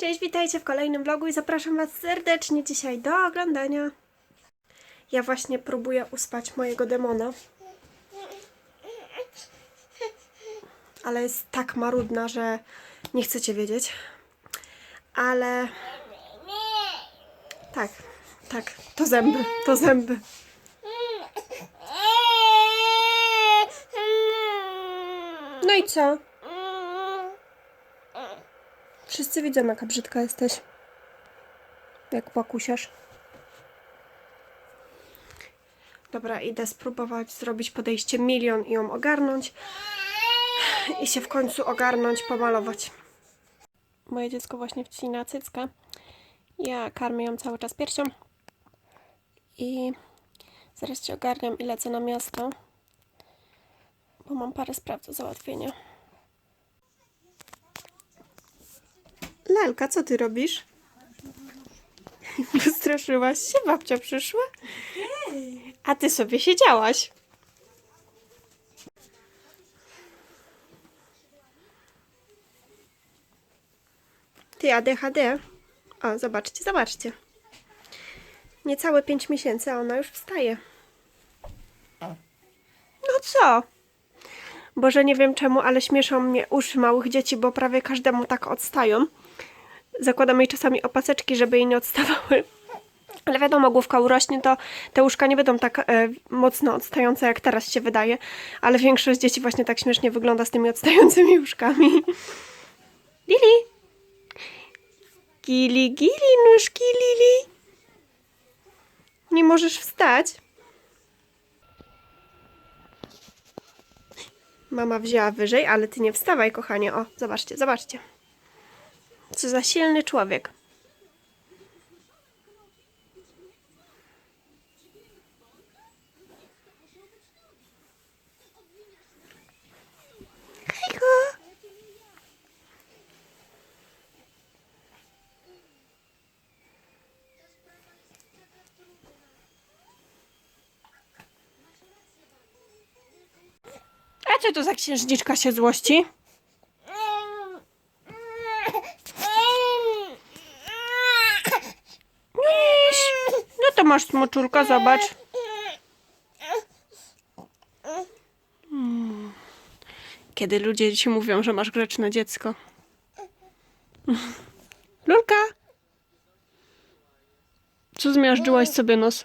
Cześć, witajcie w kolejnym vlogu i zapraszam Was serdecznie dzisiaj do oglądania. Ja właśnie próbuję uspać mojego demona. Ale jest tak marudna, że nie chcecie wiedzieć. Ale tak, tak, to zęby, to zęby. No i co? Wszyscy widzą, jaka brzydka jesteś. Jak płakusiasz. Dobra, idę spróbować zrobić podejście milion i ją ogarnąć. I się w końcu ogarnąć, pomalować. Moje dziecko właśnie wcina cyckę. Ja karmię ją cały czas piersią. I zaraz się ogarniam i lecę na miasto. Bo mam parę spraw do załatwienia. Lalka, co ty robisz? Wystraszyłaś się? Babcia przyszła? A ty sobie siedziałaś. Ty ADHD. O, zobaczcie, zobaczcie. Niecałe 5 miesięcy, a ona już wstaje. No co? Boże, nie wiem czemu, ale śmieszą mnie uszy małych dzieci, bo prawie każdemu tak odstają. Zakładam jej czasami opaseczki, żeby jej nie odstawały. Ale wiadomo, główka urośnie, to te łóżka nie będą tak e, mocno odstające, jak teraz się wydaje. Ale większość dzieci właśnie tak śmiesznie wygląda z tymi odstającymi łóżkami. Lili! Gili, gili, nóżki, Lili! Nie możesz wstać? Mama wzięła wyżej, ale ty nie wstawaj, kochanie. O, zobaczcie, zobaczcie. Co za silny człowiek. A co to za księżniczka się złości? Miś. No to masz smoczulka, zobacz. Hmm. Kiedy ludzie ci mówią, że masz grzeczne dziecko. Lulka! Co zmiażdżyłaś sobie nos?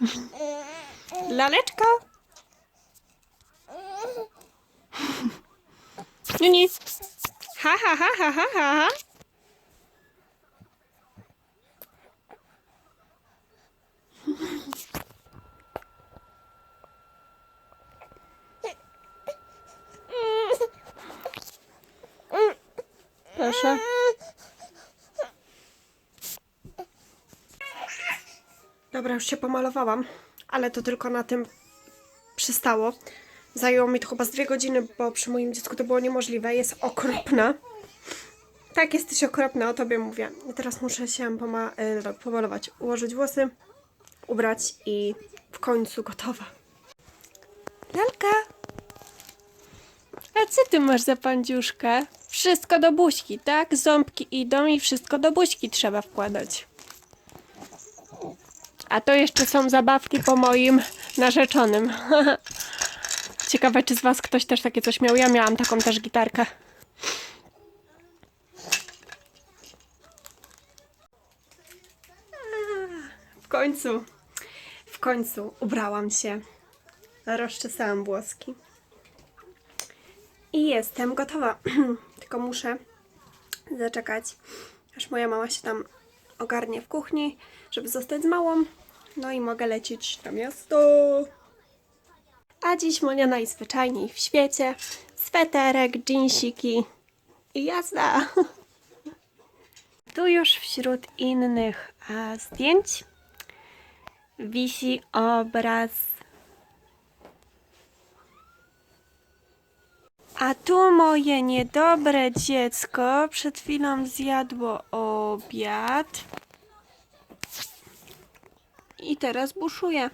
Laleczka! Nie, nie. Ha, ha, ha, ha, ha, ha. Proszę. Dobra, już się pomalowałam, ale to tylko na tym przystało. Zajęło mi to chyba z dwie godziny, bo przy moim dziecku to było niemożliwe. Jest okropna. Tak, jesteś okropna, o tobie mówię. I teraz muszę się poma y, pomalować, ułożyć włosy, ubrać i w końcu gotowa. Lalka! Co ty masz za pandziuszkę? Wszystko do buźki, tak? Ząbki idą i wszystko do buźki trzeba wkładać. A to jeszcze są zabawki po moim narzeczonym. Ciekawe, czy z Was ktoś też takie coś miał. Ja miałam taką też gitarkę. W końcu, w końcu ubrałam się. Rozczesałam włoski. I jestem gotowa. Tylko muszę zaczekać, aż moja mama się tam ogarnie w kuchni, żeby zostać z małą. No i mogę lecieć na miasto. A dziś Monia najzwyczajniej w świecie. Sweterek, dżinsiki i jazda. Tu już wśród innych a, zdjęć wisi obraz. A tu moje niedobre dziecko przed chwilą zjadło obiad. I teraz buszuje.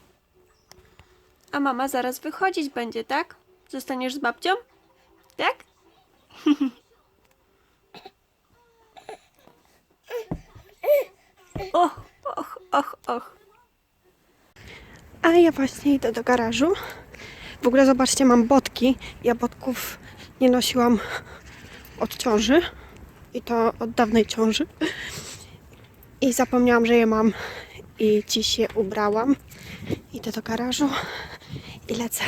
A mama zaraz wychodzić będzie, tak? Zostaniesz z babcią? Tak? och, och. A ja właśnie idę do garażu. W ogóle zobaczcie, mam botki. Ja botków nie nosiłam od ciąży. I to od dawnej ciąży. I zapomniałam, że je mam. I dziś je ubrałam. Idę do garażu i lecę.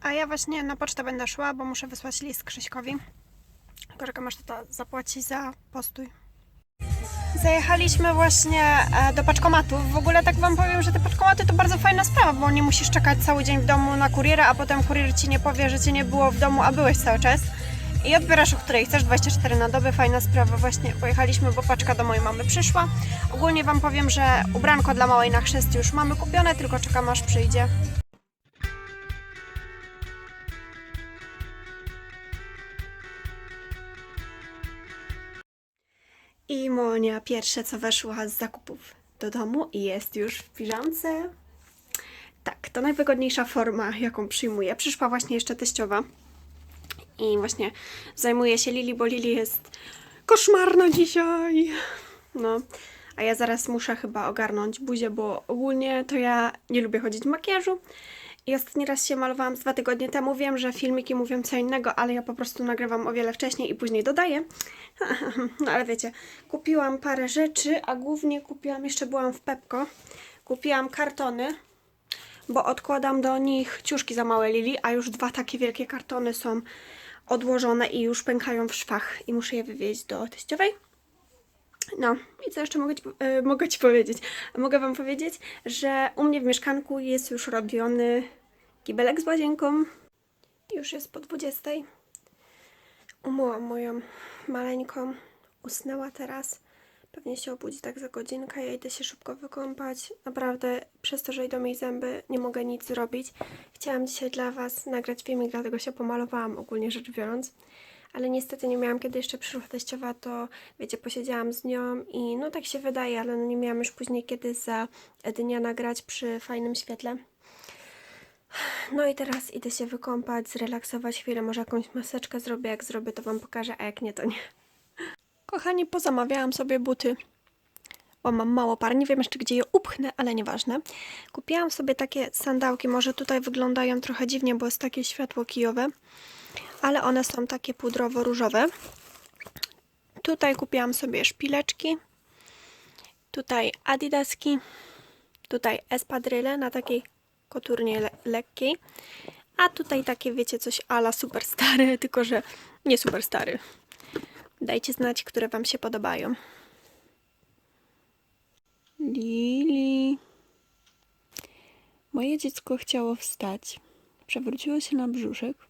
A ja właśnie na pocztę będę szła, bo muszę wysłać list Krzyśkowi. Że masz to zapłacić za postój. Zajechaliśmy właśnie e, do paczkomatów. W ogóle tak Wam powiem, że te paczkomaty to bardzo fajna sprawa, bo nie musisz czekać cały dzień w domu na kuriera, a potem kurier Ci nie powie, że Cię nie było w domu, a byłeś cały czas. I odbierasz, o której chcesz, 24 na dobę, fajna sprawa. Właśnie pojechaliśmy, bo paczka do mojej mamy przyszła. Ogólnie Wam powiem, że ubranko dla małej na chrzest już mamy kupione, tylko czekam aż przyjdzie. I Monia pierwsze co weszła z zakupów do domu i jest już w piżamce. Tak, to najwygodniejsza forma, jaką przyjmuję. Przyszła właśnie jeszcze teściowa i właśnie zajmuje się Lili, bo Lili jest koszmarna dzisiaj. No, a ja zaraz muszę chyba ogarnąć buzię, bo ogólnie to ja nie lubię chodzić w makijażu. I ostatni raz się malowałam z dwa tygodnie temu. Wiem, że filmiki mówią co innego, ale ja po prostu nagrywam o wiele wcześniej i później dodaję. No ale wiecie, kupiłam parę rzeczy, a głównie kupiłam, jeszcze byłam w Pepko, kupiłam kartony, bo odkładam do nich ciuszki za małe Lili, a już dwa takie wielkie kartony są odłożone i już pękają w szwach i muszę je wywieźć do teściowej. No i co jeszcze mogę ci, e, mogę ci powiedzieć? Mogę Wam powiedzieć, że u mnie w mieszkanku jest już robiony kibelek z łazienką. Już jest po 20. Umyłam moją maleńką. Usnęła teraz. Pewnie się obudzi tak za godzinkę. Ja idę się szybko wykąpać. Naprawdę przez to, że idą mi zęby, nie mogę nic zrobić. Chciałam dzisiaj dla Was nagrać filmik, dlatego się pomalowałam ogólnie rzecz biorąc. Ale niestety nie miałam, kiedy jeszcze przyszła teściowa, to wiecie, posiedziałam z nią i no tak się wydaje, ale no nie miałam już później kiedy za dnia nagrać przy fajnym świetle. No i teraz idę się wykąpać, zrelaksować chwilę, może jakąś maseczkę zrobię, jak zrobię to Wam pokażę, a jak nie to nie. Kochani, pozamawiałam sobie buty, bo mam mało par, nie wiem jeszcze gdzie je upchnę, ale nieważne. Kupiłam sobie takie sandałki, może tutaj wyglądają trochę dziwnie, bo jest takie światło kijowe, ale one są takie pudrowo-różowe. Tutaj kupiłam sobie szpileczki, tutaj adidaski, tutaj espadryle na takiej koturnie le lekkiej, a tutaj takie, wiecie, coś ala super stary, tylko że nie super stary. Dajcie znać, które Wam się podobają. Lili. Moje dziecko chciało wstać. Przewróciło się na brzuszek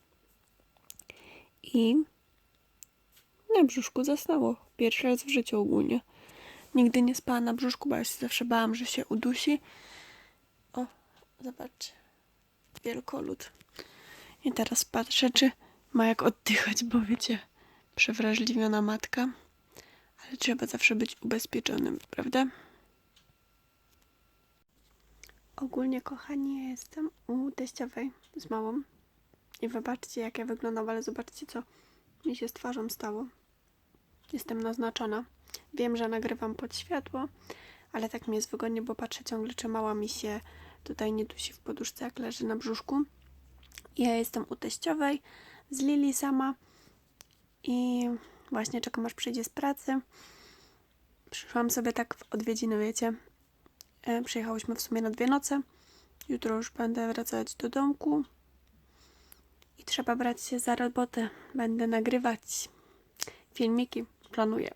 i na brzuszku zasnęło. Pierwszy raz w życiu ogólnie. Nigdy nie spała na brzuszku, bo ja się zawsze bałam, że się udusi. O, zobaczcie. Wielkolud. I teraz patrzę, czy ma jak oddychać, bo wiecie, przewrażliwiona matka. Ale trzeba zawsze być ubezpieczonym, prawda? Ogólnie, kochani, ja jestem u teściowej z małą. I wybaczcie, jak ja wyglądam, ale zobaczcie, co mi się z twarzą stało. Jestem naznaczona. Wiem, że nagrywam pod światło, ale tak mi jest wygodnie, bo patrzę ciągle, czy mała mi się tutaj nie dusi w poduszce, jak leży na brzuszku. Ja jestem u teściowej z Lili sama i właśnie czekam, aż przyjdzie z pracy. Przyszłam sobie tak w odwiedziny, wiecie. E, Przyjechałyśmy w sumie na dwie noce. Jutro już będę wracać do domku. I trzeba brać się za robotę. Będę nagrywać filmiki. Planuję.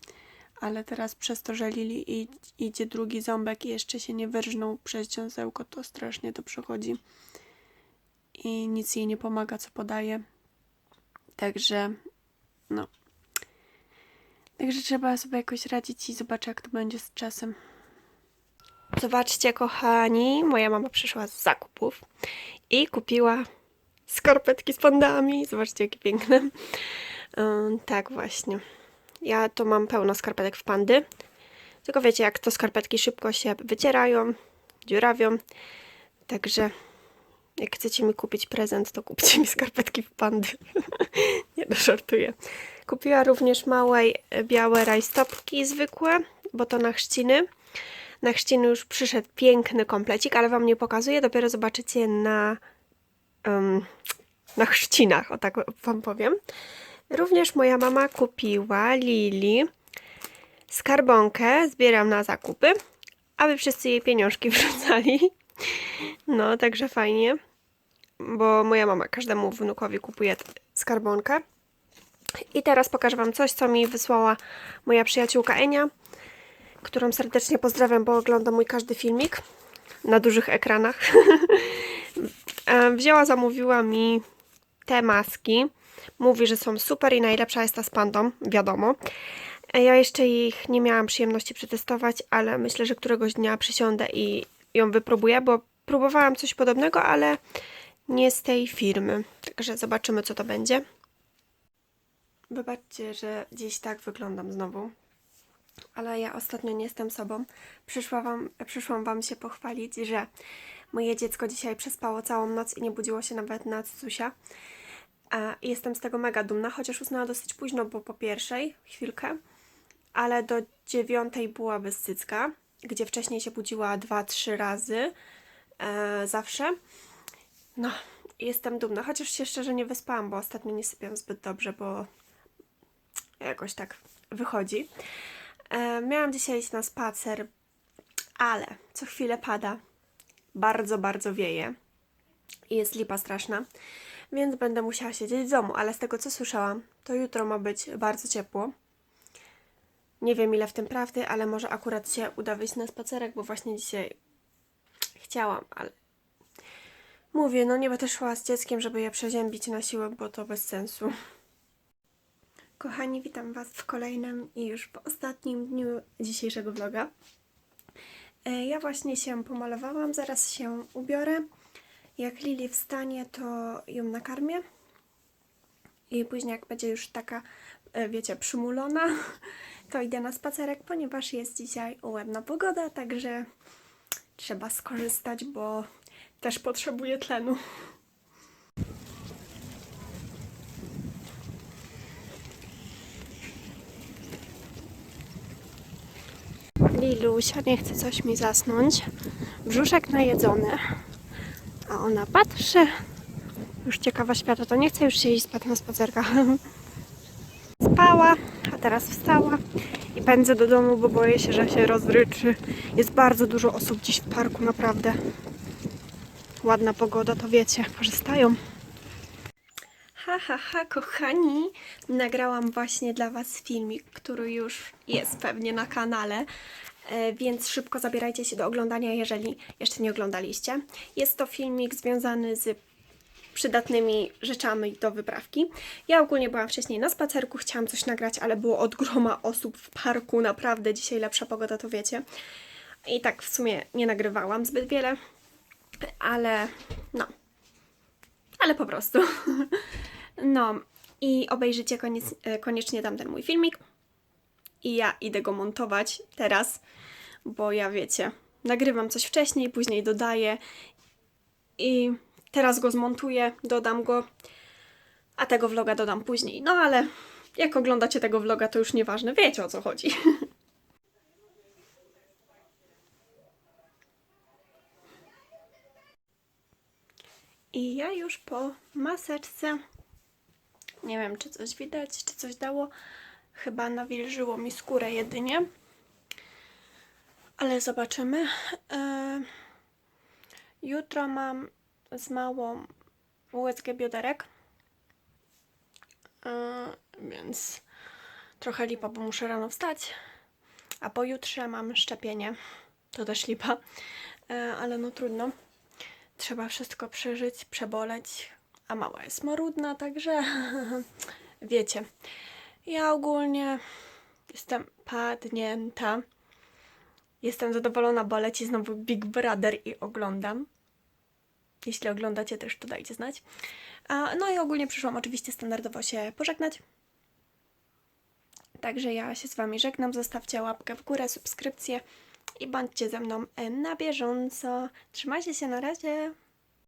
Ale teraz przez to, że Lili idzie drugi ząbek i jeszcze się nie wyrżnął przez dziąsełko, to strasznie to przechodzi. I nic jej nie pomaga, co podaje. Także, no. Także trzeba sobie jakoś radzić i zobaczę, jak to będzie z czasem. Zobaczcie, kochani, moja mama przyszła z zakupów i kupiła skarpetki z pandami. Zobaczcie, jakie piękne. Ym, tak, właśnie. Ja to mam pełno skarpetek w pandy. Tylko wiecie, jak to skarpetki szybko się wycierają, dziurawią. Także Jak chcecie mi kupić prezent, to kupcie mi skarpetki w pandy. Nie, no żartuję. Kupiła również małe e, białe rajstopki zwykłe, bo to na chrzciny. Na chrzciny już przyszedł piękny komplecik, ale Wam nie pokazuję, dopiero zobaczycie na, na chrzcinach, o tak Wam powiem. Również moja mama kupiła Lili skarbonkę, zbieram na zakupy, aby wszyscy jej pieniążki wrzucali. No, także fajnie, bo moja mama każdemu wnukowi kupuje skarbonkę. I teraz pokażę Wam coś, co mi wysłała moja przyjaciółka Enia, którą serdecznie pozdrawiam, bo ogląda mój każdy filmik na dużych ekranach. E, Wzięła, zamówiła mi te maski. Mówi, że są super i najlepsza jest ta z pandą, wiadomo. E, Ja jeszcze ich nie miałam przyjemności przetestować, ale myślę, że któregoś dnia przysiądę i ją wypróbuję, bo próbowałam coś podobnego, ale nie z tej firmy. Także zobaczymy, co to będzie. Wybaczcie, że dziś tak wyglądam znowu, ale ja ostatnio nie jestem sobą. Przyszła wam, przyszłam Wam się pochwalić, że moje dziecko dzisiaj przespało całą noc i nie budziło się nawet na Cusia. A jestem z tego mega dumna, chociaż usnęła dosyć późno, bo po pierwszej chwilkę, ale do dziewiątej była bez cycka, gdzie wcześniej się budziła dwa, trzy razy e, zawsze. No, jestem dumna, chociaż się szczerze nie wyspałam, bo ostatnio nie sypiam zbyt dobrze, bo jakoś tak wychodzi. E, miałam dzisiaj iść na spacer, ale co chwilę pada. Bardzo, bardzo wieje. I jest lipa straszna. Więc będę musiała siedzieć w domu, ale z tego co słyszałam, to jutro ma być bardzo ciepło. Nie wiem ile w tym prawdy, ale może akurat się uda wyjść na spacerek, bo właśnie dzisiaj chciałam, ale mówię, no nie będę szła z dzieckiem, żeby je przeziębić na siłę, bo to bez sensu. Kochani, witam Was w kolejnym i już w ostatnim dniu dzisiejszego vloga. E, Ja właśnie się pomalowałam, zaraz się ubiorę. Jak Lili wstanie, to ją nakarmię. I później, jak będzie już taka, e, wiecie, przymulona, to idę na spacerek, ponieważ jest dzisiaj ładna pogoda, także trzeba skorzystać, bo też potrzebuję tlenu. Lilusia nie chce coś mi zasnąć. Brzuszek najedzony. A ona patrzy. Już ciekawa świata, to nie chce już się iść spać na spacerkach. Spała, a teraz wstała i pędzę do domu, bo boję się, że się rozryczy. Jest bardzo dużo osób dziś w parku, naprawdę. Ładna pogoda, to wiecie, korzystają. Ha, ha, ha, kochani, nagrałam właśnie dla Was filmik, który już jest pewnie na kanale, e, więc szybko zabierajcie się do oglądania, jeżeli jeszcze nie oglądaliście. Jest to filmik związany z przydatnymi rzeczami do wyprawki. Ja ogólnie byłam wcześniej na spacerku, chciałam coś nagrać, ale było od groma osób w parku, naprawdę dzisiaj lepsza pogoda, to wiecie. I tak w sumie nie nagrywałam zbyt wiele, ale no, ale po prostu. No i obejrzyjcie koniec, e, koniecznie tamten mój filmik. I ja idę go montować teraz, bo ja wiecie, nagrywam coś wcześniej, później dodaję i teraz go zmontuję, dodam go, a tego vloga dodam później. No ale jak oglądacie tego vloga, to już nieważne, wiecie o co chodzi. I ja już po maseczce. Nie wiem, czy coś widać, czy coś dało. Chyba nawilżyło mi skórę jedynie. Ale zobaczymy. E, jutro mam z małą USG bioderek. E, więc trochę lipa, bo muszę rano wstać. A pojutrze mam szczepienie. To też lipa. E, ale no trudno. Trzeba wszystko przeżyć, przeboleć. A mała jest marudna, także wiecie. Ja ogólnie jestem padnięta. Jestem zadowolona, bo leci znowu Big Brother i oglądam. Jeśli oglądacie też, to dajcie znać. A, no i ogólnie przyszłam oczywiście standardowo się pożegnać. Także ja się z Wami żegnam. Zostawcie łapkę w górę, subskrypcję i bądźcie ze mną na bieżąco. Trzymajcie się na razie.